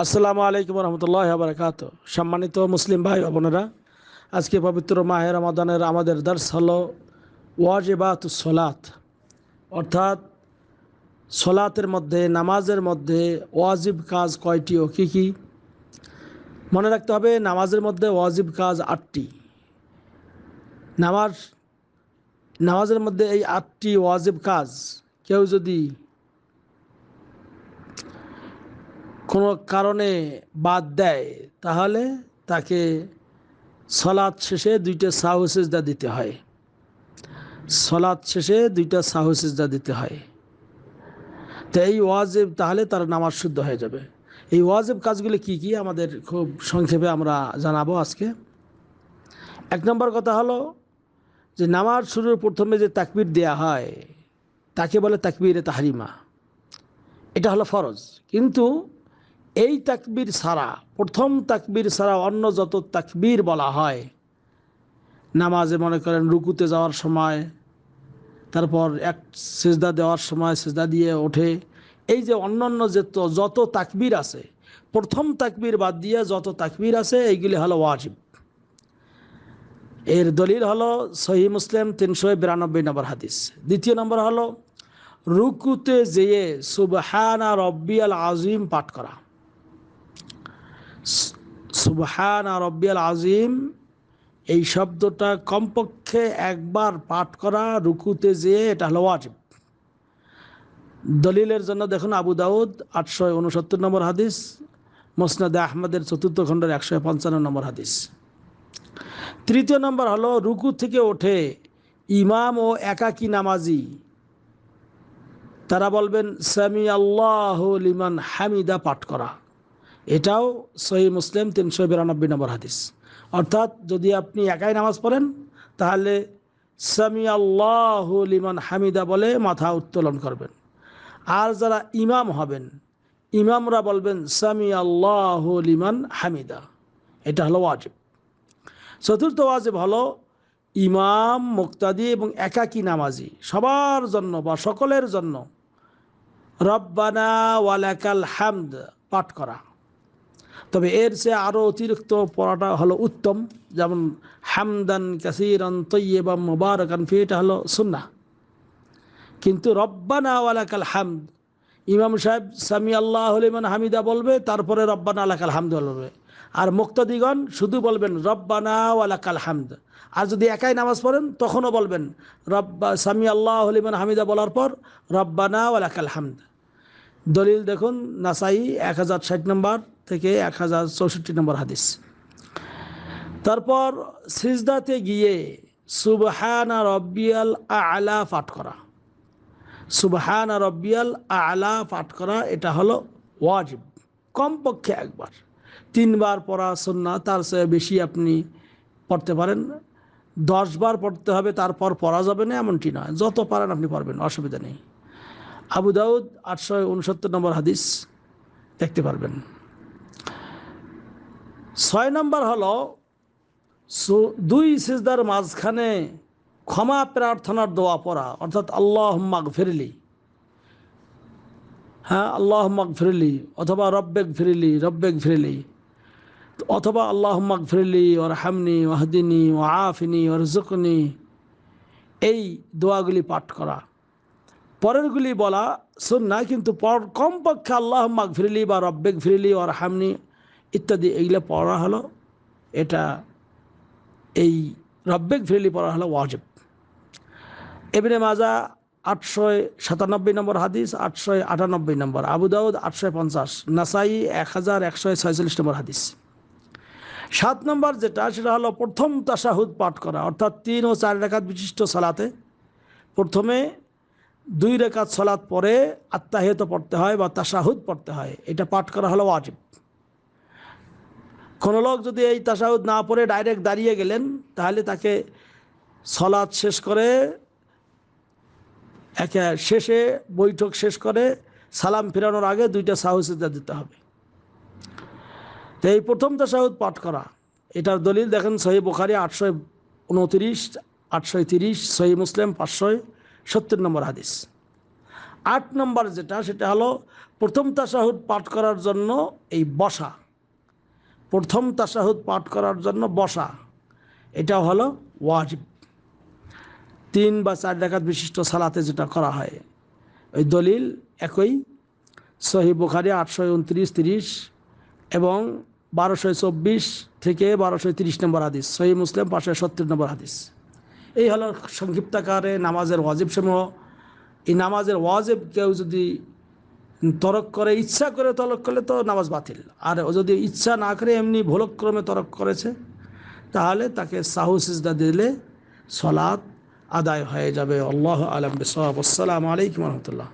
আসসালামু আলাইকুম রহমতুল্লাহ বারকাত। সম্মানিত মুসলিম ভাই বোনেরা, আজকে পবিত্র মাহে রমাদানের আমাদের দর্শ হলো ওয়াজিবাত সলাত। অর্থাৎ সলাতের মধ্যে, নামাজের মধ্যে ওয়াজিব কাজ কয়টি ও কী কী? মনে রাখতে হবে, নামাজের মধ্যে ওয়াজিব কাজ আটটি। নামাজ, নামাজের মধ্যে এই আটটি ওয়াজিব কাজ কেউ যদি কোনো কারণে বাদ দেয়, তাহলে তাকে সলাদ শেষে দুইটা সাহসেজদা দিতে হয়। সলাদ শেষে দুইটা সাহসেজদা দিতে হয়। তো এই ওয়াজেব তাহলে তার নামাজ শুদ্ধ হয়ে যাবে। এই ওয়াজেব কাজগুলি কি কি আমাদের খুব সংক্ষেপে আমরা জানাব আজকে। এক নম্বর কথা হলো যে নামাজ শুরুর প্রথমে যে তাকবির দেয়া হয়, তাকে বলে তাকবির তাহারিমা। এটা হলো ফরজ। কিন্তু এই তাকবির ছাড়া, প্রথম তাকবির ছাড়া অন্য যত তাকবির বলা হয়, নামাজে মনে করেন রুকুতে যাওয়ার সময়, তারপর এক সেজদা দেওয়ার সময় সেজদা দিয়ে ওঠে। এই যে অন্যান্য যে যত তাকবির আছে, প্রথম তাকবির বাদ দিয়ে যত তাকবির আছে, এইগুলি হলো ওয়াজিব। এর দলিল হলো সহি মুসলিম তিনশো বিরানব্বই নম্বর হাদিস। দ্বিতীয় নম্বর হলো, রুকুতে যেয়ে সুবহানা রব্বিয়াল আজিম পাঠ করা। সুবহানা রব্বিয়াল আজিম এই শব্দটা কমপক্ষে একবার পাঠ করা রুকুতে যেয়ে এটা হলো ওয়াজিব। দলিলের জন্য দেখুন আবু দাউদ আটশো উনসত্তর নম্বর হাদিস, মোসনাদে আহমদের চতুর্থ খণ্ডের একশো পঞ্চান্ন নম্বর হাদিস। তৃতীয় নম্বর হলো রুকু থেকে ওঠে ইমাম ও একাকী নামাজি। তারা বলবেন সামি আল্লাহ লিমান হামিদা পাঠ করা। এটাও সহি মুসলিম তিনশো বিরানব্বই নম্বর হাদিস। অর্থাৎ যদি আপনি একাই নামাজ পড়েন, তাহলে সামি আল্লাহ লিমান হামিদা বলে মাথা উত্তোলন করবেন। আর যারা ইমাম হবেন, ইমামরা বলবেন সামি আল্লাহ লিমান হামিদা। এটা হলো ওয়াজিব। চতুর্থ ওয়াজিব হলো ইমাম, মুক্তাদি এবং একাকী নামাজি, সবার জন্য বা সকলের জন্য রব্বানা ওয়ালাকাল হামদ পাঠ করা। তবে এর চেয়ে আরও অতিরিক্ত পড়াটা হলো উত্তম। যেমন, হামদান কাসিরান তৈয়বাম মুবারকান, ফি এটা হলো সুন্না কিন্তু রব্বানা ওয়ালাকাল হামদ। ইমাম সাহেব সামি আল্লাহ হলিমান হামিদা বলবে, তারপরে রব্বানা আলাকাল হামদ বলবে। আর মুক্তাদিগণ শুধু বলবেন, রব্বানা ওয়ালাকাল হামদ। আর যদি একাই নামাজ পড়েন, তখনও বলবেন, রব্বা সামি আল্লাহ হলিমান হামিদা বলার পর, রব্বানা ওয়ালাকাল হামদ। দলিল দেখুন, নাসাই এক হাজার ষাট নম্বর। থেকে এক হাজার চৌষট্টি নম্বর হাদিস। তারপর সিজদাতে গিয়ে সুবহানা রব্বিয়াল আলা পাঠ করা। সুবহানা রব্বিয়াল আলা পাঠ করা, এটা হলো ওয়াজিব। কমপক্ষে একবার। তিনবার পড়া সন্না তার চেয়ে বেশি আপনি পড়তে পারেন। দশবার পড়তে হবে, তারপর পড়া যাবে না, এমনটি নয়। যত পারেন আপনি পারবেন অসুবিধা নেই। আবু দাউদ আটশো উনসত্তর নম্বর হাদিস, দেখতে পারবেন। ছয় নম্বর হলো দুই সিজদার মাঝখানে ক্ষমা প্রার্থনার দোয়া পড়া, অর্থাৎ আল্লাহ মাগ ফিরলি হ্যাঁ আল্লাহ মাগ ফিরলি অথবা রব্বেক ফিরলি রব্বেক ফিরলি, অথবা আল্লাহ মাগ ফিরলি ওর হামনি ওয়াহদিনী ও আফিনি ওর জুকনি এই দোয়াগুলি পাঠ করা। পরেরগুলি বলা শুননা কিন্তু পর, কমপক্ষে আল্লাহ মাগ ফিরলি বা রব্বেক ফিরলি ওর হামনি ইত্যাদি এইগুলো পড়া হলো। এটা এই রব্বেক ফিরলি পড়া হলো ওয়াজিব। এবিনে মাজা আটশোয় সাতানব্বই নম্বর হাদিস, আটশোয় আটানব্বই নম্বর, আবু দাউদ আটশোয় পঞ্চাশ, নাসাই এক হাজার একশো ছয়চল্লিশ নম্বর হাদিস। সাত নম্বর যেটা, সেটা হলো প্রথম তাসাহুদ পাঠ করা, অর্থাৎ তিন ও চার রেখাত বিশিষ্ট সালাতে। প্রথমে দুই রেখাত সলাৎ পরে আত্মাহিত পড়তে হয় বা তাসাহুদ পড়তে হয়। এটা পাঠ করা হলো ওয়াজিব। কোনো লোক যদি এই তাসাহুদ না পড়ে ডাইরেক্ট দাঁড়িয়ে গেলেন, তাহলে তাকে সলাদ শেষ করে, একে শেষে বৈঠক শেষ করে সালাম ফেরানোর আগে দুইটা সাহসিদা দিতে হবে। তো এই প্রথম তাসাহুদ পাঠ করা, এটার দলিল দেখেন সহি বোখারি আটশো উনতিরিশ, আটশো তিরিশ, সহি মুসলিম পাঁচশো সত্তর নম্বর হাদিস। আট নম্বর যেটা, সেটা হলো প্রথম তাসাহুদ পাঠ করার জন্য এই বসা প্রথম তাসাহুদ পাঠ করার জন্য বসা। এটা হলো ওয়াজিব। তিন বা চার ডাকাত বিশিষ্ট সালাতে যেটা করা হয়। ওই দলিল একই। সহি বুখারি আটশো উনত্রিশ, তিরিশ এবং বারোশো চব্বিশ থেকে বারোশো তিরিশ নম্বর হাদিস। সহি মুসলিম, পাঁচশো সত্তর নম্বর হাদিস। এই হলো সংক্ষিপ্তাকারে নামাজের ওয়াজিব সমূহ এই নামাজের ওয়াজিব কেউ যদি তরক করে, ইচ্ছা করে তরক করলে তো নামাজ বাতিল। আর যদি ইচ্ছা না করে এমনি ভোলক্রমে তরক করেছে, তাহলে তাকে সাহু, সিজদা দিলে সলাৎ আদায় হয়ে যাবে। আল্লাহ আলম বিসাব আসসালামু আলাইকুম রহমতুল্লাহ।